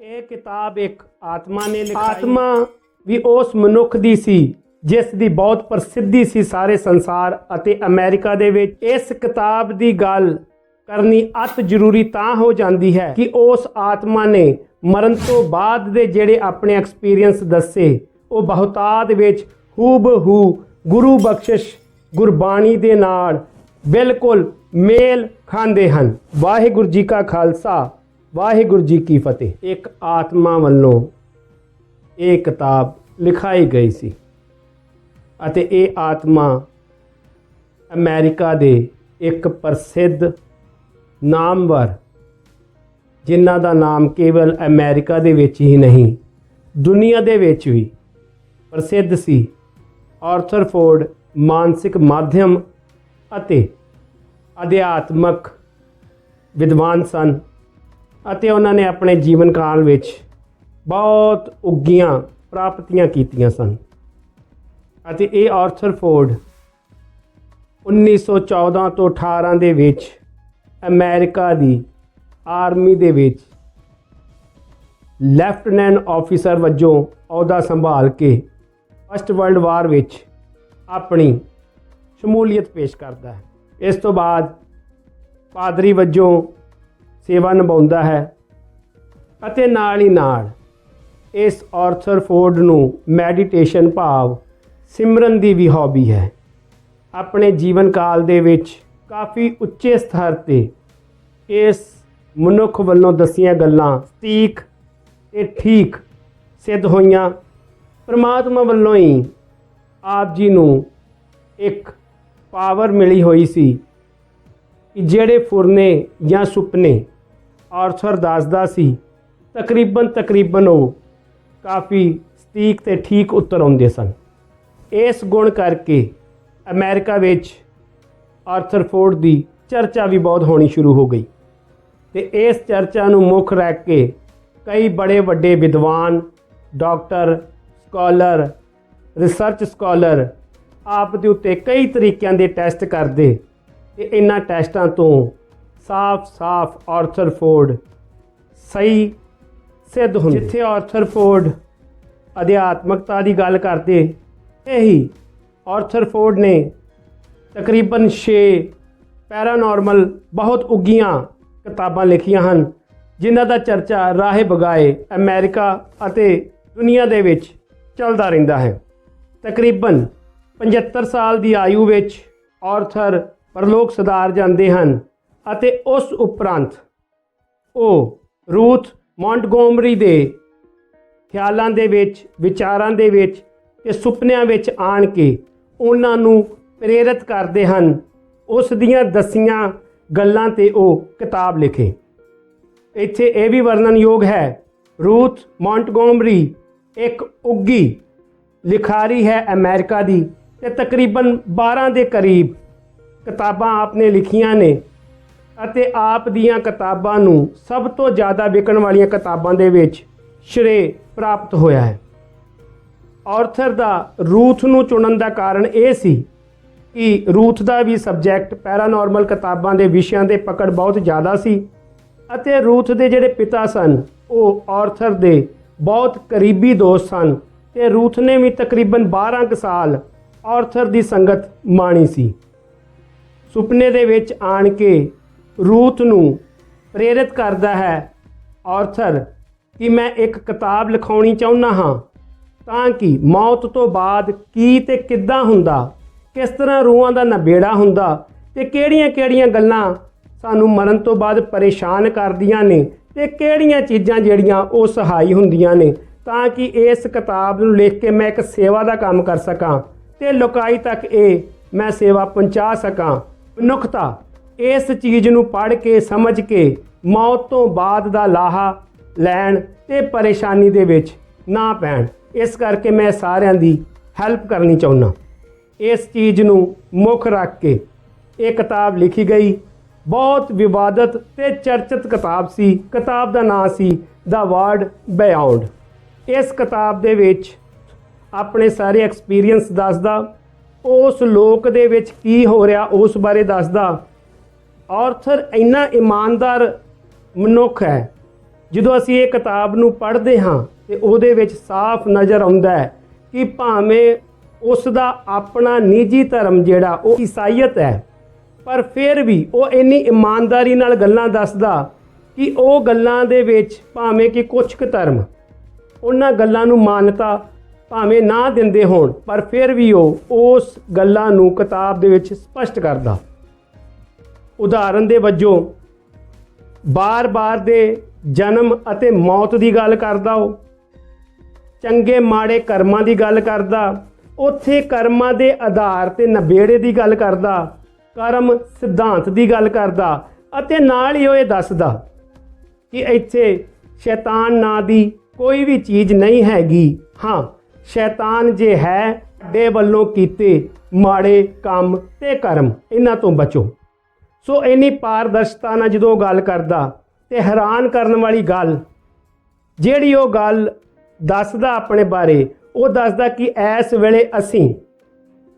ਇਹ ਕਿਤਾਬ ਇੱਕ ਆਤਮਾ ਨੇ ਲਿਖੀ ਆਤਮਾ ਵੀ ਉਸ ਮਨੁੱਖ ਦੀ ਸੀ, ਜਿਸ ਦੀ ਬਹੁਤ ਪ੍ਰਸਿੱਧੀ ਸੀ ਸਾਰੇ ਸੰਸਾਰ ਅਤੇ ਅਮਰੀਕਾ ਦੇ ਵਿੱਚ। ਇਸ ਕਿਤਾਬ ਦੀ ਗੱਲ ਕਰਨੀ ਅਤ ਜ਼ਰੂਰੀ ਤਾਂ ਹੋ ਜਾਂਦੀ ਹੈ ਕਿ ਉਸ ਆਤਮਾ ਨੇ ਮਰਨ ਤੋਂ ਬਾਅਦ ਦੇ ਜਿਹੜੇ ਆਪਣੇ ਐਕਸਪੀਰੀਅੰਸ ਦੱਸੇ, ਉਹ ਬਹੁਤਾਤ ਵਿੱਚ ਹੂਬਹੂ ਗੁਰੂ ਬਖਸ਼ਿਸ਼ ਗੁਰਬਾਣੀ ਦੇ ਨਾਲ ਬਿਲਕੁਲ ਮੇਲ ਖਾਂਦੇ ਹਨ। ਵਾਹਿਗੁਰੂ ਜੀ ਕਾ ਖਾਲਸਾ। ਵਾਹਿਗੁਰੂ ਜੀ ਕੀ ਫਤਿਹ। ਇੱਕ ਆਤਮਾ ਵੱਲੋਂ ਇਹ ਕਿਤਾਬ ਲਿਖਾਈ ਗਈ ਸੀ ਅਤੇ ਇਹ ਆਤਮਾ ਅਮਰੀਕਾ ਦੇ ਇੱਕ ਪ੍ਰਸਿੱਧ ਨਾਮਵਰ, ਜਿਨ੍ਹਾਂ ਦਾ ਨਾਮ ਕੇਵਲ ਅਮਰੀਕਾ ਦੇ ਵਿੱਚ ਹੀ ਨਹੀਂ, ਦੁਨੀਆ ਦੇ ਵਿੱਚ ਵੀ ਪ੍ਰਸਿੱਧ ਸੀ। ਆਰਥਰ ਫੋਰਡ ਮਾਨਸਿਕ ਮਾਧਿਅਮ ਅਤੇ ਅਧਿਆਤਮਕ ਵਿਦਵਾਨ ਸਨ। ਅਤੇ ਉਹਨਾਂ ਨੇ ਆਪਣੇ ਜੀਵਨ ਕਾਲ ਵਿੱਚ ਬਹੁਤ ਉੱਗੀਆਂ ਪ੍ਰਾਪਤੀਆਂ ਕੀਤੀਆਂ ਸਨ। ਅਤੇ ਇਹ ਆਰਥਰ ਫੋਰਡ 1914 ਤੋਂ 18 ਦੇ ਵਿੱਚ ਅਮਰੀਕਾ ਦੀ ਆਰਮੀ ਦੇ ਵਿੱਚ ਲੈਫਟੀਨੈਂਟ ਆਫੀਸਰ ਵਜੋਂ ਅਹੁਦਾ ਸੰਭਾਲ ਕੇ ਫਸਟ ਵਰਲਡ ਵਾਰ ਵਿੱਚ ਆਪਣੀ ਸ਼ਮੂਲੀਅਤ ਪੇਸ਼ ਕਰਦਾ ਹੈ। ਇਸ ਤੋਂ ਬਾਅਦ ਪਾਦਰੀ ਵਜੋਂ ਸੇਵਾ ਨਿਭਾਉਂਦਾ ਹੈ ਅਤੇ ਨਾਲ ਹੀ ਨਾਲ ਇਸ ਆਰਥਰ ਫੋਰਡ ਨੂੰ ਮੈਡੀਟੇਸ਼ਨ ਭਾਵ ਸਿਮਰਨ ਦੀ ਵੀ ਹੌਬੀ ਹੈ। ਆਪਣੇ ਜੀਵਨ ਕਾਲ ਦੇ ਵਿੱਚ ਕਾਫੀ ਉੱਚੇ ਸਤਰ ਤੇ ਇਸ ਮਨੁੱਖ ਵੱਲੋਂ ਦਸੀਆਂ ਗੱਲਾਂ ਸਟੀਕ ਤੇ ਠੀਕ ਸਿੱਧ ਹੋਈਆਂ। ਪ੍ਰਮਾਤਮਾ ਵੱਲੋਂ ਹੀ ਆਪ ਜੀ ਨੂੰ ਇੱਕ ਪਾਵਰ ਮਿਲੀ ਹੋਈ ਸੀ ਕਿ ਜਿਹੜੇ ਫੁਰਨੇ ਜਾਂ ਸੁਪਨੇ ਆਰਥਰ ਦੱਸਦਾ ਸੀ, ਤਕਰੀਬਨ ਤਕਰੀਬਨ ਉਹ ਕਾਫੀ ਸਟੀਕ ਤੇ ਠੀਕ ਉੱਤਰ ਆਉਂਦੇ ਸਨ। ਇਸ ਗੁਣ ਕਰਕੇ ਅਮਰੀਕਾ ਵਿੱਚ ਆਰਥਰ ਫੋਰਡ ਦੀ ਚਰਚਾ ਵੀ ਬਹੁਤ ਹੋਣੀ ਸ਼ੁਰੂ ਹੋ ਗਈ ਤੇ ਇਸ ਚਰਚਾ ਨੂੰ ਮੁੱਖ ਰੱਖ ਕੇ ਕਈ ਬੜੇ ਵੱਡੇ ਵਿਦਵਾਨ, ਡਾਕਟਰ, ਸਕਾਲਰ, ਰਿਸਰਚ ਸਕਾਲਰ ਆਪ ਦੇ ਉੱਤੇ ਕਈ ਤਰੀਕਿਆਂ ਦੇ ਟੈਸਟ ਕਰਦੇ ਤੇ ਇਹਨਾਂ ਟੈਸਟਾਂ ਤੋਂ ਸਾਫ਼-ਸਾਫ਼ ਆਰਥਰ ਫੋਰਡ। ਸਹੀ ਸਿੱਧ ਹੁੰਦੇ। ਜਿੱਥੇ ਆਰਥਰ ਫੋਰਡ ਅਧਿਆਤਮਕਤਾ ਦੀ ਗੱਲ ਕਰਦੇ ਇਹੀ ਆਰਥਰ ਫੋਰਡ ਨੇ ਤਕਰੀਬਨ 6 ਪੈਰਾਨੋਰਮਲ ਬਹੁਤ ਉੱਗੀਆਂ ਕਿਤਾਬਾਂ ਲਿਖੀਆਂ ਹਨ, ਜਿਨ੍ਹਾਂ ਦਾ ਚਰਚਾ ਰਾਹੇ ਬਗਾਏ ਅਮਰੀਕਾ ਅਤੇ ਦੁਨੀਆ ਦੇ ਵਿੱਚ ਚੱਲਦਾ ਰਹਿੰਦਾ ਹੈ। ਤਕਰੀਬਨ 75 ਸਾਲ ਦੀ ਆਯੂ ਵਿੱਚ ਆਰਥਰ ਪਰਲੋਕ ਸਦਾਰ ਜਾਂਦੇ ਹਨ। ਅਤੇ ਉਸ ਉਪਰੰਤ ਉਹ ਰੂਥ ਮੌਂਟਗੋਮਰੀ ਦੇ ਖਿਆਲਾਂ ਦੇ ਵਿੱਚ, ਵਿਚਾਰਾਂ ਦੇ ਵਿੱਚ ਤੇ ਸੁਪਨਿਆਂ ਵਿੱਚ ਆਣ ਕੇ ਉਹਨਾਂ ਨੂੰ ਪ੍ਰੇਰਿਤ ਕਰਦੇ ਹਨ। ਉਸ ਦੀਆਂ ਦਸੀਆਂ ਗੱਲਾਂ ਤੇ ਉਹ ਕਿਤਾਬ ਲਿਖੇ। ਇੱਥੇ ਇਹ ਵੀ ਵਰਣਨਯੋਗ ਹੈ, ਰੂਥ ਮੌਂਟਗੋਮਰੀ ਇੱਕ ਉੱਗੀ ਲਿਖਾਰੀ ਹੈ ਅਮਰੀਕਾ ਦੀ ਤੇ ਤਕਰੀਬਨ 12 ਦੇ ਕਰੀਬ ਕਿਤਾਬਾਂ ਆਪਨੇ ਲਿਖੀਆਂ ਨੇ। ਅਤੇ ਆਪ ਦੀਆਂ ਕਿਤਾਬਾਂ ਨੂੰ ਸਭ ਤੋਂ ਜ਼ਿਆਦਾ ਵਿਕਣ ਵਾਲੀਆਂ ਕਿਤਾਬਾਂ ਦੇ ਵਿੱਚ ਸ਼੍ਰੇ ਪ੍ਰਾਪਤ ਹੋਇਆ ਹੈ। ਆਰਥਰ ਦਾ ਰੂਥ ਨੂੰ ਚੁਣਨ ਦਾ ਕਾਰਨ ਇਹ ਸੀ ਕਿ ਰੂਥ ਦਾ ਵੀ ਸਬਜੈਕਟ ਪੈਰਾਨੋਰਮਲ ਕਿਤਾਬਾਂ ਦੇ ਵਿਸ਼ਿਆਂ ਦੇ ਪਕੜ ਬਹੁਤ ਜ਼ਿਆਦਾ ਸੀ ਅਤੇ ਰੂਥ ਦੇ ਜਿਹੜੇ ਪਿਤਾ ਸਨ, ਉਹ ਆਰਥਰ ਦੇ ਬਹੁਤ ਕਰੀਬੀ ਦੋਸਤ ਸਨ ਤੇ ਰੂਥ ਨੇ ਵੀ ਤਕਰੀਬਨ 12 ਕੁ ਸਾਲ ਆਰਥਰ ਦੀ ਸੰਗਤ ਮਾਣੀ ਸੀ। ਸੁਪਨੇ ਦੇ ਵਿੱਚ ਆਣ ਕੇ ਰੂਥ ਨੂੰ ਪ੍ਰੇਰਿਤ ਕਰਦਾ ਹੈ। ਆਰਥਰ ਕਿ ਮੈਂ ਇੱਕ ਕਿਤਾਬ ਲਿਖਾਉਣੀ ਚਾਹੁੰਦਾ ਹਾਂ? ਤਾਂ ਕਿ ਮੌਤ ਤੋਂ ਬਾਅਦ ਕੀ ਤੇ ਕਿੱਦਾਂ ਹੁੰਦਾ? ਕਿਸ ਤਰ੍ਹਾਂ ਰੂਹਾਂ ਦਾ ਨਬੇੜਾ ਹੁੰਦਾ? ਤੇ ਕਿਹੜੀਆਂ-ਕਿਹੜੀਆਂ ਗੱਲਾਂ ਸਾਨੂੰ ਮਰਨ ਤੋਂ ਬਾਅਦ ਪਰੇਸ਼ਾਨ ਕਰਦੀਆਂ ਨੇ? ਤੇ ਕਿਹੜੀਆਂ ਚੀਜ਼ਾਂ ਜਿਹੜੀਆਂ ਉਹ ਸਹਾਈ ਹੁੰਦੀਆਂ ਨੇ? ਤਾਂ ਕਿ ਇਸ ਕਿਤਾਬ ਨੂੰ ਲਿਖ ਕੇ ਮੈਂ ਇੱਕ ਸੇਵਾ ਦਾ ਕੰਮ ਕਰ ਸਕਾਂ ਤੇ ਲੋਕਾਈ ਤੱਕ ਇਹ ਮੈਂ ਸੇਵਾ ਪਹੁੰਚਾ ਸਕਾਂ। ਮਨੁੱਖਤਾ ਇਸ ਚੀਜ਼ ਨੂੰ ਪੜ੍ਹ ਕੇ, ਸਮਝ ਕੇ, ਮੌਤ ਤੋਂ ਬਾਅਦ ਦਾ ਲਾਹਾ ਲੈਣ ਤੇ ਪਰੇਸ਼ਾਨੀ ਦੇ ਵਿੱਚ ਨਾ ਪੈਣ। ਇਸ ਕਰਕੇ ਮੈਂ ਸਾਰਿਆਂ ਦੀ ਹੈਲਪ ਕਰਨੀ ਚਾਹੁੰਦਾ। ਇਸ ਚੀਜ਼ ਨੂੰ ਮੁੱਖ ਰੱਖ ਕੇ ਇਹ ਕਿਤਾਬ ਲਿਖੀ ਗਈ। ਬਹੁਤ ਵਿਵਾਦਤ ਤੇ ਚਰਚਿਤ ਕਿਤਾਬ ਸੀ। ਕਿਤਾਬ ਦਾ ਨਾਮ ਸੀ ਦਾ ਵਰਡ ਬਿਯੋਂਡ ਇਸ ਕਿਤਾਬ ਦੇ ਵਿੱਚ ਆਪਣੇ ਸਾਰੇ ਐਕਸਪੀਰੀਅੰਸ ਦੱਸਦਾ। ਉਸ ਲੋਕ ਦੇ ਵਿੱਚ ਕੀ ਹੋ ਰਿਹਾ, ਉਸ ਬਾਰੇ ਦੱਸਦਾ। ਆਰਥਰ ਇੰਨਾ ਇਮਾਨਦਾਰ ਮਨੁੱਖ ਹੈ, ਜਦੋਂ ਅਸੀਂ ਇਹ ਕਿਤਾਬ ਨੂੰ ਪੜ੍ਹਦੇ ਹਾਂ ਤੇ ਉਹਦੇ ਵਿੱਚ ਸਾਫ਼ ਨਜ਼ਰ ਆਉਂਦਾ ਹੈ ਕਿ ਭਾਵੇਂ ਉਸ ਦਾ ਆਪਣਾ ਨਿੱਜੀ ਧਰਮ ਜਿਹੜਾ ਉਹ ਈਸਾਈਅਤ ਹੈ, ਪਰ ਫਿਰ ਵੀ ਉਹ ਇੰਨੀ ਇਮਾਨਦਾਰੀ ਨਾਲ ਗੱਲਾਂ ਦੱਸਦਾ ਕਿ ਉਹ ਗੱਲਾਂ ਦੇ ਵਿੱਚ ਭਾਵੇਂ ਕਿ ਕੁਝ ਕੁ ਧਰਮ, ਉਹਨਾਂ ਗੱਲਾਂ ਨੂੰ ਮਾਨਤਾ ਭਾਵੇਂ ਨਾ ਦਿੰਦੇ ਹੋਣ, ਪਰ ਫਿਰ ਵੀ ਉਹ ਉਸ ਗੱਲਾਂ ਨੂੰ ਕਿਤਾਬ ਦੇ ਵਿੱਚ ਸਪਸ਼ਟ ਕਰਦਾ। ਉਦਾਹਰਨ ਦੇ ਵਜੋਂ, ਬਾਰ-ਬਾਰ ਦੇ ਜਨਮ ਅਤੇ ਮੌਤ ਦੀ ਗੱਲ ਕਰਦਾ ਉਹ। ਚੰਗੇ ਮਾੜੇ ਕਰਮਾਂ ਦੀ ਗੱਲ ਕਰਦਾ। ਉੱਥੇ ਕਰਮਾਂ ਦੇ ਆਧਾਰ ਤੇ ਨਬੇੜੇ ਦੀ ਗੱਲ ਕਰਦਾ। ਕਰਮ ਸਿਧਾਂਤ ਦੀ ਗੱਲ ਕਰਦਾ ਅਤੇ ਨਾਲ ਹੀ ਉਹ ਇਹ ਦੱਸਦਾ ਕਿ ਇੱਥੇ ਸ਼ੈਤਾਨ ਨਾਂ ਦੀ ਕੋਈ ਵੀ ਚੀਜ਼ ਨਹੀਂ ਹੈਗੀ। ਹਾਂ, ਸ਼ੈਤਾਨ ਜੇ ਹੈ, ਦੇ ਵੱਲੋਂ ਕੀਤੇ ਮਾੜੇ ਕੰਮ ਤੇ ਕਰਮ। ਇਹਨਾਂ ਤੋਂ ਬਚੋ। ਸੋ ਇੰਨੀ ਪਾਰਦਰਸ਼ਤਾ ਨਾਲ ਜਦੋਂ ਉਹ ਗੱਲ ਕਰਦਾ ਤੇ ਹੈਰਾਨ ਕਰਨ ਵਾਲੀ ਗੱਲ, ਜਿਹੜੀ ਉਹ ਗੱਲ ਦੱਸਦਾ ਆਪਣੇ ਬਾਰੇ, ਉਹ ਦੱਸਦਾ ਕਿ ਇਸ ਵੇਲੇ ਅਸੀਂ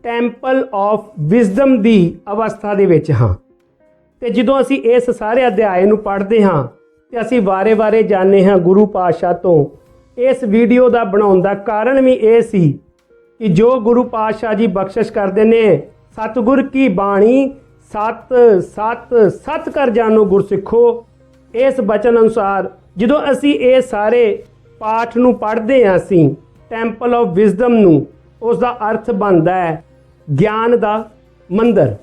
ਟੈਂਪਲ ਆਫ ਵਿਜ਼ਡਮ ਦੀ ਅਵਸਥਾ ਦੇ ਵਿੱਚ ਹਾਂ। ਤੇ ਜਦੋਂ ਅਸੀਂ ਇਸ ਸਾਰੇ ਅਧਿਆਏ ਨੂੰ ਪੜ੍ਹਦੇ ਹਾਂ ਤੇ ਅਸੀਂ ਵਾਰੇ-ਵਾਰੇ ਜਾਣਦੇ ਹਾਂ ਗੁਰੂ ਪਾਤਸ਼ਾਹ ਤੋਂ, ਇਸ ਵੀਡੀਓ ਦਾ ਬਣਾਉਣ ਦਾ ਕਾਰਨ ਵੀ ਇਹ ਸੀ ਕਿ ਜੋ ਗੁਰੂ ਪਾਤਸ਼ਾਹ ਜੀ ਬਖਸ਼ਿਸ਼ ਕਰਦੇ ਨੇ, ਸਤਿਗੁਰ ਕੀ ਬਾਣੀ ਸਤ ਸਤ ਸਤ ਕਰ ਜਾਣੋ ਗੁਰਸਿੱਖੋ। ਇਸ ਬਚਨ ਅਨੁਸਾਰ ਜਦੋਂ ਅਸੀਂ ਇਹ ਸਾਰੇ ਪਾਠ ਨੂੰ ਪੜ੍ਹਦੇ ਹਾਂ ਅਸੀਂ ਟੈਂਪਲ ਆਫ ਵਿਜ਼ਡਮ ਨੂੰ ਉਸ ਦਾ ਅਰਥ ਬਣਦਾ ਹੈ ਗਿਆਨ ਦਾ ਮੰਦਰ।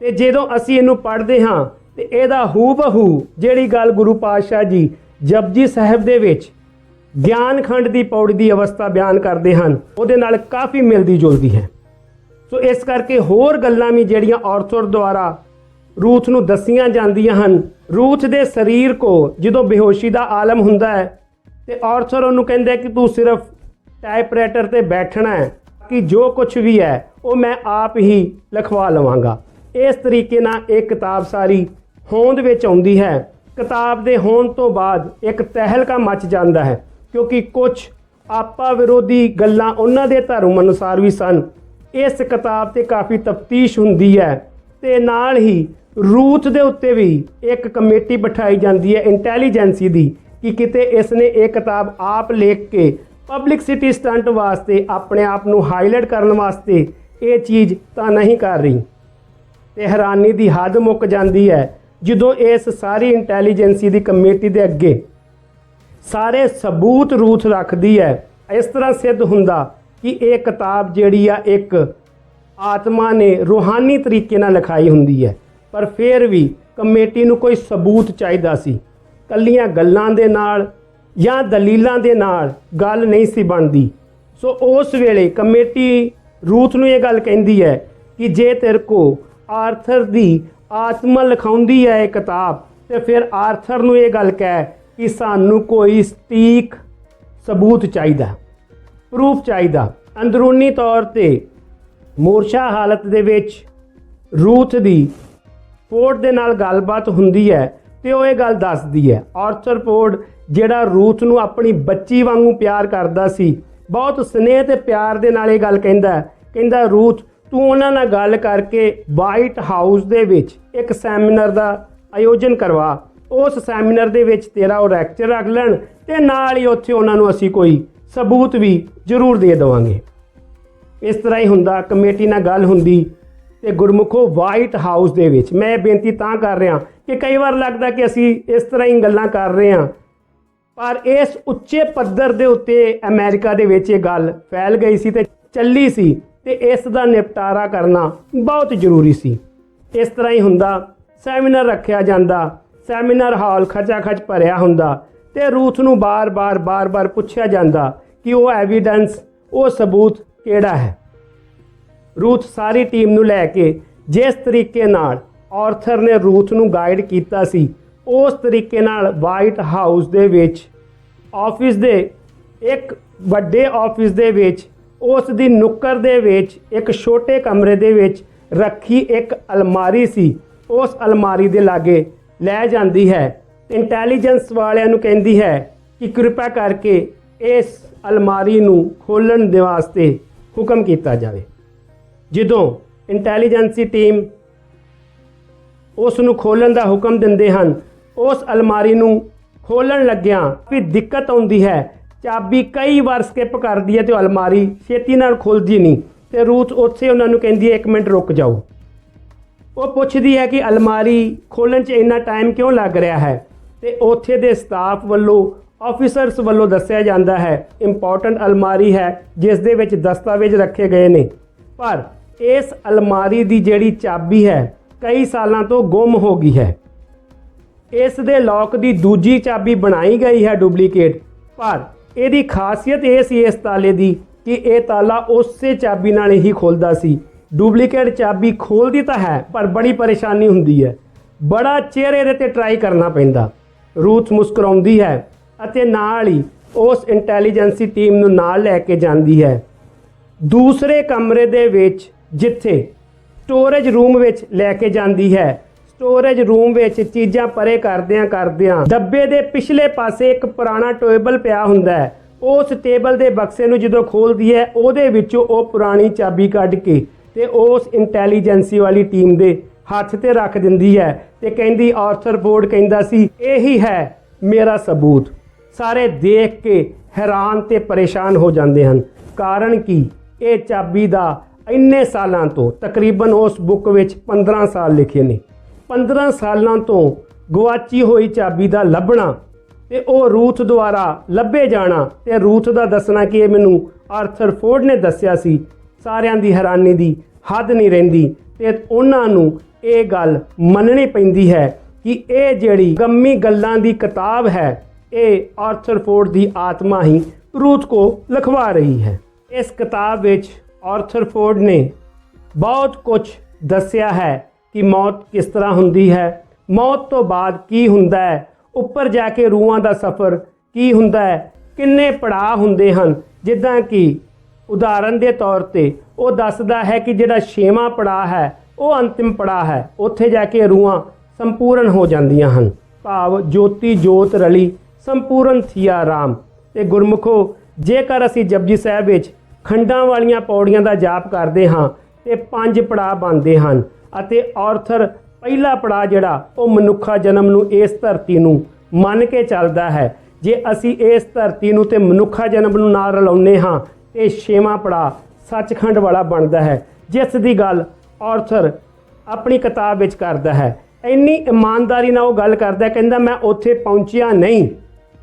ਤੇ ਜਦੋਂ ਅਸੀਂ ਇਹਨੂੰ ਪੜ੍ਹਦੇ ਹਾਂ, ਤੇ ਇਹਦਾ ਹੂ ਬਹੂ ਜਿਹੜੀ ਗੱਲ ਗੁਰੂ ਪਾਤਸ਼ਾਹ ਜੀ ਜਪਜੀ ਸਾਹਿਬ ਦੇ ਵਿੱਚ ਗਿਆਨ ਖੰਡ ਦੀ ਪੌੜੀ ਦੀ ਅਵਸਥਾ ਬਿਆਨ ਕਰਦੇ ਹਨ, ਉਹਦੇ ਨਾਲ ਕਾਫੀ ਮਿਲਦੀ ਜੁਲਦੀ ਹੈ। ਸੋ ਇਸ ਕਰਕੇ ਹੋਰ ਗੱਲਾਂ ਵੀ ਜਿਹੜੀਆਂ ਔਰਥਰ ਦੁਆਰਾ ਰੂਥ ਨੂੰ ਦੱਸੀਆਂ ਜਾਂਦੀਆਂ ਹਨ। ਰੂਥ ਦੇ ਸਰੀਰ ਕੋ ਜਦੋਂ ਬੇਹੋਸ਼ੀ ਦਾ ਆਲਮ ਹੁੰਦਾ ਹੈ, ਤੇ ਔਰਥਰ ਉਹਨੂੰ ਕਹਿੰਦਾ ਕਿ ਤੂੰ ਸਿਰਫ ਟਾਈਪਰਾਈਟਰ ਤੇ ਬੈਠਣਾ ਹੈ ਕਿ ਜੋ ਕੁਝ ਵੀ ਹੈ, ਉਹ ਮੈਂ ਆਪ ਹੀ ਲਿਖਵਾ ਲਵਾਂਗਾ। ਇਸ ਤਰੀਕੇ ਨਾਲ ਇਹ ਕਿਤਾਬ ਸਾਰੀ ਹੋਂਦ ਵਿੱਚ ਆਉਂਦੀ ਹੈ। ਕਿਤਾਬ ਦੇ ਹੋਣ ਤੋਂ ਬਾਅਦ ਇੱਕ ਤਹਿਲਕਾ ਮਚ ਜਾਂਦਾ ਹੈ, ਕਿਉਂਕਿ ਕੁਝ ਆਪਾ ਵਿਰੋਧੀ ਗੱਲਾਂ ਉਹਨਾਂ ਦੇ ਧਰਮ ਅਨੁਸਾਰ ਵੀ ਸਨ। ਇਸ ਕਿਤਾਬ ਤੇ ਕਾਫੀ ਤਫਤੀਸ਼ ਹੁੰਦੀ ਹੈ ਤੇ ਨਾਲ ਹੀ ਰੂਥ ਦੇ ਉੱਤੇ ਵੀ ਇੱਕ ਕਮੇਟੀ ਬਿਠਾਈ ਜਾਂਦੀ ਹੈ ਇੰਟੈਲੀਜੈਂਸੀ ਦੀ ਕਿ ਕਿਤੇ ਇਸ ਨੇ ਇਹ ਕਿਤਾਬ ਆਪ ਲਿਖ ਕੇ ਪਬਲਿਕ ਸਿਟੀ ਸਟੰਟ ਵਾਸਤੇ ਆਪਣੇ ਆਪ ਨੂੰ ਹਾਈਲਾਈਟ ਕਰਨ ਵਾਸਤੇ ਇਹ ਚੀਜ਼ ਤਾਂ ਨਹੀਂ ਕਰ ਰਹੀ। ਤੇ ਹੈਰਾਨੀ ਦੀ ਹੱਦ ਮੁੱਕ ਜਾਂਦੀ ਹੈ ਜਦੋਂ ਇਸ ਸਾਰੀ ਇੰਟੈਲੀਜੈਂਸੀ ਦੀ ਕਮੇਟੀ ਦੇ ਅੱਗੇ ਸਾਰੇ ਸਬੂਤ ਰੂਥ ਰੱਖਦੀ ਹੈ, ਇਸ ਤਰ੍ਹਾਂ ਸਿੱਧ ਹੁੰਦਾ ਕਿ ਇਹ ਕਿਤਾਬ ਜਿਹੜੀ ਆ, ਇੱਕ ਆਤਮਾ ਨੇ ਰੂਹਾਨੀ ਤਰੀਕੇ ਨਾਲ ਲਿਖਾਈ ਹੁੰਦੀ ਹੈ। ਪਰ ਫਿਰ ਵੀ ਕਮੇਟੀ ਨੂੰ ਕੋਈ ਸਬੂਤ ਚਾਹੀਦਾ ਸੀ। ਕੱਲੀਆਂ ਗੱਲਾਂ ਦੇ ਨਾਲ ਜਾਂ ਦਲੀਲਾਂ ਦੇ ਨਾਲ ਗੱਲ ਨਹੀਂ ਸੀ ਬਣਦੀ। ਸੋ ਉਸ ਵੇਲੇ ਕਮੇਟੀ ਰੂਥ ਨੂੰ ਇਹ ਗੱਲ ਕਹਿੰਦੀ ਹੈ ਕਿ ਜੇ ਤੇਰੇ ਕੋ ਆਰਥਰ ਦੀ ਆਤਮਾ ਲਿਖਾਉਂਦੀ ਹੈ ਇਹ ਕਿਤਾਬ, ਤੇ ਫਿਰ ਆਰਥਰ ਨੂੰ ਇਹ ਗੱਲ ਕਹਿ ਕਿ ਸਾਨੂੰ ਕੋਈ ਸਟੀਕ ਸਬੂਤ ਚਾਹੀਦਾ। ਪ੍ਰੂਫ ਚਾਹੀਦਾ। ਅੰਦਰੂਨੀ ਤੌਰ ਤੇ ਮੋਰਸ਼ਾ ਹਾਲਤ ਦੇ ਵਿੱਚ ਰੂਥ ਦੀ ਫੋਰਡ ਦੇ ਨਾਲ ਗੱਲਬਾਤ ਹੁੰਦੀ ਹੈ ਤੇ ਉਹ ਇਹ ਗੱਲ ਦੱਸਦੀ ਹੈ। ਆਰਥਰ ਫੋਰਡ ਜਿਹੜਾ ਰੂਥ ਨੂੰ ਆਪਣੀ ਬੱਚੀ ਵਾਂਗੂ ਪਿਆਰ ਕਰਦਾ ਸੀ, ਬਹੁਤ ਸਨੇਹ ਤੇ ਪਿਆਰ ਦੇ ਨਾਲ ਇਹ ਗੱਲ ਕਹਿੰਦਾ ਕਹਿੰਦਾ, ਰੂਥ, ਤੂੰ ਉਹਨਾਂ ਨਾਲ ਗੱਲ ਕਰਕੇ ਵਾਈਟ ਹਾਊਸ ਦੇ ਵਿੱਚ ਇੱਕ ਸੈਮੀਨਾਰ ਦਾ ਆਯੋਜਨ ਕਰਵਾ। ਉਸ ਸੈਮੀਨਾਰ ਦੇ ਵਿੱਚ ਤੇਰਾ ਉਹ ਲੈਕਚਰ ਰੱਖ ਲੈਣ ਤੇ ਨਾਲ ਹੀ ਉੱਥੇ ਉਹਨਾਂ ਨੂੰ ਅਸੀਂ ਕੋਈ ਸਬੂਤ ਵੀ ਜ਼ਰੂਰ ਦੇ ਦੇਵਾਂਗੇ। ਇਸ ਤਰ੍ਹਾਂ ਹੀ ਹੁੰਦਾ, ਕਮੇਟੀ ਨਾਲ ਗੱਲ ਹੁੰਦੀ ਤੇ ਗੁਰਮੁਖੋ ਵਾਈਟ ਹਾਊਸ ਦੇ ਵਿੱਚ। ਮੈਂ ਇਹ ਬੇਨਤੀ ਤਾਂ ਕਰ ਰਿਹਾ ਕਿ ਕਈ ਵਾਰ ਲੱਗਦਾ ਕਿ ਅਸੀਂ ਇਸ ਤਰ੍ਹਾਂ ਹੀ ਗੱਲਾਂ ਕਰ ਰਹੇ ਹਾਂ। ਪਰ ਇਸ ਉੱਚੇ ਪੱਧਰ ਦੇ ਉੱਤੇ ਅਮਰੀਕਾ ਦੇ ਵਿੱਚ ਇਹ ਗੱਲ ਫੈਲ ਗਈ ਸੀ ਤੇ ਚੱਲੀ ਸੀ ਤੇ ਇਸ ਦਾ ਨਿਪਟਾਰਾ ਕਰਨਾ ਬਹੁਤ ਜ਼ਰੂਰੀ ਸੀ। ਇਸ ਤਰ੍ਹਾਂ ਹੀ ਹੁੰਦਾ, ਸੈਮੀਨਾਰ ਰੱਖਿਆ ਜਾਂਦਾ, ਸੈਮੀਨਾਰ ਹਾਲ ਖਚਾ ਖਚ ਭਰਿਆ ਹੁੰਦਾ ਤੇ ਰੂਥ ਨੂੰ ਬਾਰ-ਬਾਰ ਬਾਰ-ਬਾਰ ਪੁੱਛਿਆ ਜਾਂਦਾ। ਕਿ ਉਹ ਐਵੀਡੈਂਸ ਉਹ ਸਬੂਤ ਕਿਹੜਾ ਹੈ? ਰੂਥ ਸਾਰੀ ਟੀਮ ਨੂੰ ਲੈ ਕੇ ਜਿਸ ਤਰੀਕੇ ਨਾਲ ਆਰਥਰ ਨੇ ਰੂਥ ਨੂੰ ਗਾਈਡ ਕੀਤਾ ਸੀ, ਉਸ ਤਰੀਕੇ ਨਾਲ ਵਾਈਟ ਹਾਊਸ ਦੇ ਵਿੱਚ ਆਫਿਸ ਦੇ ਇੱਕ ਵੱਡੇ ਆਫਿਸ ਦੇ ਵਿੱਚ, ਉਸ ਦੀ ਨੁੱਕਰ ਦੇ ਵਿੱਚ, ਇੱਕ ਛੋਟੇ ਕਮਰੇ ਦੇ ਵਿੱਚ ਰੱਖੀ ਇੱਕ ਅਲਮਾਰੀ ਸੀ। ਉਸ ਅਲਮਾਰੀ ਦੇ ਲਾਗੇ ਲੈ ਜਾਂਦੀ ਹੈ। ਇੰਟੈਲੀਜੈਂਸ ਵਾਲਿਆਂ ਨੂੰ ਕਹਿੰਦੀ ਹੈ ਕਿ ਕਿਰਪਾ ਕਰਕੇ ਇਸ ਅਲਮਾਰੀ ਨੂੰ ਖੋਲਣ ਦੇ ਵਾਸਤੇ ਹੁਕਮ ਕੀਤਾ ਜਾਵੇ। ਜਦੋਂ ਇੰਟੈਲੀਜੈਂਸੀ ਟੀਮ ਉਸ ਨੂੰ ਖੋਲਣ ਦਾ ਹੁਕਮ ਦਿੰਦੇ ਹਨ, ਉਸ ਅਲਮਾਰੀ ਨੂੰ ਖੋਲਣ ਲੱਗਿਆਂ ਵੀ ਦਿੱਕਤ ਆਉਂਦੀ ਹੈ। ਚਾਬੀ ਕਈ ਵਾਰ ਸਕਿਪ ਕਰਦੀ ਹੈ ਤੇ ਉਹ ਅਲਮਾਰੀ ਛੇਤੀ ਨਾਲ ਖੁੱਲਦੀ ਨਹੀਂ ਤੇ ਰੂਥ ਉੱਥੇ ਉਹਨਾਂ ਨੂੰ ਕਹਿੰਦੀ ਹੈ 1 ਮਿੰਟ ਰੁਕ ਜਾਓ। ਉਹ ਪੁੱਛਦੀ ਹੈ ਕਿ ਅਲਮਾਰੀ ਖੋਲਣ 'ਚ ਇੰਨਾ ਟਾਈਮ ਕਿਉਂ ਲੱਗ ਰਿਹਾ ਹੈ? ਤੇ ਉੱਥੇ ਦੇ ਸਟਾਫ ਵੱਲੋਂ ਆਫੀਸਰਸ ਵੱਲੋਂ ਦੱਸਿਆ ਜਾਂਦਾ ਹੈ ਇੰਪੋਰਟੈਂਟ ਅਲਮਾਰੀ ਹੈ, ਜਿਸ ਦੇ ਵਿੱਚ ਦਸਤਾਵੇਜ਼ ਰੱਖੇ ਗਏ ਨੇ। ਪਰ ਇਸ ਅਲਮਾਰੀ ਦੀ ਜਿਹੜੀ ਚਾਬੀ ਹੈ, ਕਈ ਸਾਲਾਂ ਤੋਂ ਗੁੰਮ ਹੋ ਗਈ ਹੈ। ਇਸ ਦੇ ਲੋਕ ਦੀ ਦੂਜੀ ਚਾਬੀ ਬਣਾਈ ਗਈ ਹੈ ਡੁਪਲੀਕੇਟ ਪਰ ਇਹਦੀ ਖਾਸੀਅਤ ਇਹ ਸੀ ਇਸ ਤਾਲੇ ਦੀ ਕਿ ਇਹ ਤਾਲਾ ਉਸੇ ਚਾਬੀ ਨਾਲ ਹੀ ਖੁੱਲਦਾ ਸੀ। ਡੁਪਲੀਕੇਟ ਚਾਬੀ ਖੋਲਦੀ ਤਾਂ ਹੈ, ਪਰ ਬੜੀ ਪਰੇਸ਼ਾਨੀ ਹੁੰਦੀ ਹੈ। ਬੜਾ ਚਿਹਰੇ ਦੇ ਤੇ ਟਰਾਈ ਕਰਨਾ ਪੈਂਦਾ। ਰੂਥ ਮੁਸਕਰਾਉਂਦੀ ਹੈ ਅਤੇ ਨਾਲ ਹੀ ਉਸ ਇੰਟੈਲੀਜੈਂਸੀ ਟੀਮ ਨੂੰ ਨਾਲ ਲੈ ਕੇ ਜਾਂਦੀ ਹੈ। ਦੂਸਰੇ ਕਮਰੇ ਦੇ ਵਿੱਚ ਜਿੱਥੇ ਸਟੋਰੇਜ ਰੂਮ ਵਿੱਚ ਲੈ ਕੇ ਜਾਂਦੀ ਹੈ। ਸਟੋਰੇਜ ਰੂਮ ਵਿੱਚ ਚੀਜ਼ਾਂ ਪਰੇ ਕਰਦਿਆਂ ਕਰਦਿਆਂ ਡੱਬੇ ਦੇ ਪਿਛਲੇ ਪਾਸੇ ਇੱਕ ਪੁਰਾਣਾ ਟੇਬਲ ਪਿਆ ਹੁੰਦਾ ਹੈ। ਉਸ ਟੇਬਲ ਦੇ ਬਕਸੇ ਨੂੰ ਜਦੋਂ ਖੋਲਦੀ ਹੈ, ਉਹਦੇ ਵਿੱਚੋਂ ਉਹ ਪੁਰਾਣੀ ਚਾਬੀ ਕੱਢ ਕੇ ਤੇ ਉਸ ਇੰਟੈਲੀਜੈਂਸੀ ਵਾਲੀ ਟੀਮ ਦੇ ਹੱਥ ਤੇ ਰੱਖ ਦਿੰਦੀ ਹੈ ਤੇ ਕਹਿੰਦੀ, ਆਰਥਰ ਫੋਰਡ ਕਹਿੰਦਾ ਸੀ, ਇਹੀ ਹੈ ਮੇਰਾ ਸਬੂਤ। ਸਾਰੇ ਦੇਖ ਕੇ ਹੈਰਾਨ ਤੇ ਪਰੇਸ਼ਾਨ ਹੋ ਜਾਂਦੇ ਹਨ। ਕਾਰਨ ਕਿ? ਇਹ ਚਾਬੀ ਦਾ ਇੰਨੇ ਸਾਲਾਂ ਤੋਂ, ਤਕਰੀਬਨ ਉਸ ਬੁੱਕ ਵਿੱਚ 15 ਸਾਲ ਲਿਖੇ ਨੇ। 15 ਸਾਲਾਂ ਤੋਂ ਗਵਾਚੀ ਹੋਈ ਚਾਬੀ ਦਾ ਲੱਭਣਾ ਤੇ ਉਹ ਰੂਥ ਦੁਆਰਾ ਲੱਭੇ ਜਾਣਾ ਤੇ ਰੂਥ ਦਾ ਦੱਸਣਾ ਕਿ ਇਹ ਮੈਨੂੰ ਆਰਥਰ ਫੋਰਡ ਨੇ ਦੱਸਿਆ ਸੀ। ਸਾਰਿਆਂ ਦੀ ਹੈਰਾਨੀ ਦੀ ਹੱਦ ਨਹੀਂ ਰਹਿੰਦੀ ਤੇ ਉਹਨਾਂ ਨੂੰ ਇਹ ਗੱਲ ਮੰਨਣੀ ਪੈਂਦੀ ਹੈ ਕਿ ਇਹ ਜਿਹੜੀ ਗੰਮੀ ਗੱਲਾਂ ਦੀ ਕਿਤਾਬ ਹੈ ਇਹ ਆਰਥਰ ਫੋਰਡ ਦੀ ਆਤਮਾ ਹੀ ਰੂਥ ਕੋ ਲਿਖਵਾ ਰਹੀ ਹੈ। ਇਸ ਕਿਤਾਬ ਵਿੱਚ ਆਰਥਰ ਫੋਰਡ ਨੇ ਬਹੁਤ ਕੁਝ ਦੱਸਿਆ ਹੈ ਕਿ ਮੌਤ ਕਿਸ ਤਰ੍ਹਾਂ ਹੁੰਦੀ ਹੈ, ਮੌਤ ਤੋਂ ਬਾਅਦ ਕੀ ਹੁੰਦਾ ਹੈ, ਉੱਪਰ ਜਾ ਕੇ ਰੂਹਾਂ ਦਾ ਸਫ਼ਰ ਕੀ ਹੁੰਦਾ ਹੈ, ਕਿੰਨੇ ਪੜਾਅ ਹੁੰਦੇ ਹਨ, ਜਿੱਦਾਂ ਕਿ ਉਦਾਹਰਨ ਦੇ ਤੌਰ ਤੇ ਉਹ ਦੱਸਦਾ ਹੈ ਕਿ ਜਿਹੜਾ ਛੇਵਾਂ ਪੜਾਅ ਹੈ, ਉਹ ਅੰਤਿਮ ਪੜਾਅ ਹੈ, ਉੱਥੇ ਜਾ ਕੇ ਰੂਹਾਂ ਸੰਪੂਰਨ ਹੋ ਜਾਂਦੀਆਂ ਹਨ। ਭਾਵ ਜੋਤੀ ਜੋਤ ਰਲੀ ਸੰਪੂਰਨ ਥੀਆ ਰਾਮ। ਤੇ ਗੁਰਮੁਖੋ, ਜੇਕਰ ਅਸੀਂ ਜਪਜੀ ਸਾਹਿਬ ਵਿੱਚ ਖੰਡਾਂ ਵਾਲੀਆਂ ਪੌੜੀਆਂ ਦਾ ਜਾਪ ਕਰਦੇ ਹਾਂ, ਤੇ ਪੰਜ ਪੜਾਅ ਬਣਦੇ ਹਨ ਅਤੇ ਆਰਥਰ ਪਹਿਲਾ ਪੜਾਅ ਜਿਹੜਾ, ਉਹ ਮਨੁੱਖਾ ਜਨਮ ਨੂੰ ਇਸ ਧਰਤੀ ਨੂੰ ਮੰਨ ਕੇ ਚੱਲਦਾ ਹੈ। ਜੇ ਅਸੀਂ ਇਸ ਧਰਤੀ ਨੂੰ ਤੇ ਮਨੁੱਖਾ ਜਨਮ ਨੂੰ ਨਾਲ ਰਲਾਉਂਦੇ ਹਾਂ, ਤੇ ਛੇਵਾਂ ਪੜਾਅ ਸੱਚਖੰਡ ਵਾਲਾ ਬਣਦਾ ਹੈ, ਜਿਸ ਦੀ ਗੱਲ ਆਰਥਰ ਆਪਣੀ ਕਿਤਾਬ ਵਿੱਚ ਕਰਦਾ ਹੈ। ਇੰਨੀ ਇਮਾਨਦਾਰੀ ਨਾਲ ਉਹ ਗੱਲ ਕਰਦਾ ਕਹਿੰਦਾ, ਮੈਂ ਉੱਥੇ ਪਹੁੰਚਿਆ ਨਹੀਂ।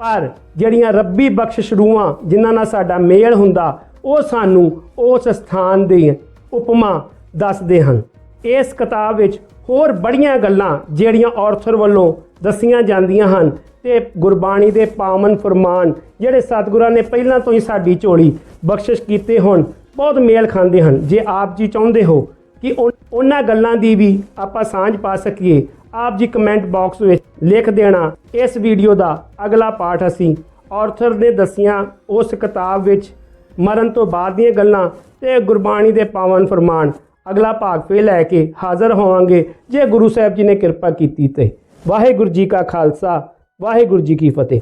ਪਰ ਜਿਹੜੀਆਂ ਰੱਬੀ ਬਖਸ਼ਿਸ਼ ਰੂਹਾਂ ਜਿਨ੍ਹਾਂ ਨਾਲ ਸਾਡਾ ਮੇਲ ਹੁੰਦਾ, ਉਹ ਸਾਨੂੰ ਉਸ ਸਥਾਨ ਦੀ ਉਪਮਾ ਦੱਸਦੇ ਹਨ। ਇਸ ਕਿਤਾਬ ਵਿੱਚ ਹੋਰ ਬੜੀਆਂ ਗੱਲਾਂ ਜਿਹੜੀਆਂ ਆਰਥਰ ਵੱਲੋਂ ਦੱਸੀਆਂ ਜਾਂਦੀਆਂ ਹਨ ਤੇ ਗੁਰਬਾਣੀ ਦੇ ਪਾਵਨ ਫਰਮਾਨ ਜਿਹੜੇ ਸਤਿਗੁਰਾਂ ਨੇ ਪਹਿਲਾਂ ਤੋਂ ਹੀ ਸਾਡੀ ਝੋਲੀ ਬਖਸ਼ਿਸ਼ ਕੀਤੇ ਹੋਣ, ਬਹੁਤ ਮੇਲ ਖਾਂਦੇ ਹਨ। ਜੇ ਆਪ ਜੀ ਚਾਹੁੰਦੇ ਹੋ ਕਿ ਉਨ- ਉਹਨਾਂ ਗੱਲਾਂ ਦੀ ਵੀ ਆਪਾਂ ਸਾਂਝ ਪਾ ਸਕੀਏ ਆਪ ਜੀ ਕਮੈਂਟ ਬਾਕਸ ਵਿੱਚ ਲਿਖ ਦੇਣਾ। ਇਸ ਵੀਡੀਓ ਦਾ ਅਗਲਾ ਪਾਠ ਅਸੀਂ ਆਰਥਰ ਨੇ ਦੱਸੀਆਂ ਉਸ ਕਿਤਾਬ ਵਿੱਚ ਮਰਨ ਤੋਂ ਬਾਅਦ ਦੀਆਂ ਗੱਲਾਂ ਤੇ ਗੁਰਬਾਣੀ ਦੇ ਪਾਵਨ ਫਰਮਾਨ। ਅਗਲਾ ਭਾਗ ਫੇ ਲੈ ਕੇ ਹਾਜ਼ਰ ਹੋਵਾਂਗੇ ਜੇ ਗੁਰੂ ਸਾਹਿਬ ਜੀ ਨੇ ਕਿਰਪਾ ਕੀਤੀ ਤੇ। ਵਾਹਿਗੁਰੂ ਜੀ ਕਾ ਖਾਲਸਾ, ਵਾਹਿਗੁਰੂ ਜੀ ਕੀ ਫਤਿਹ।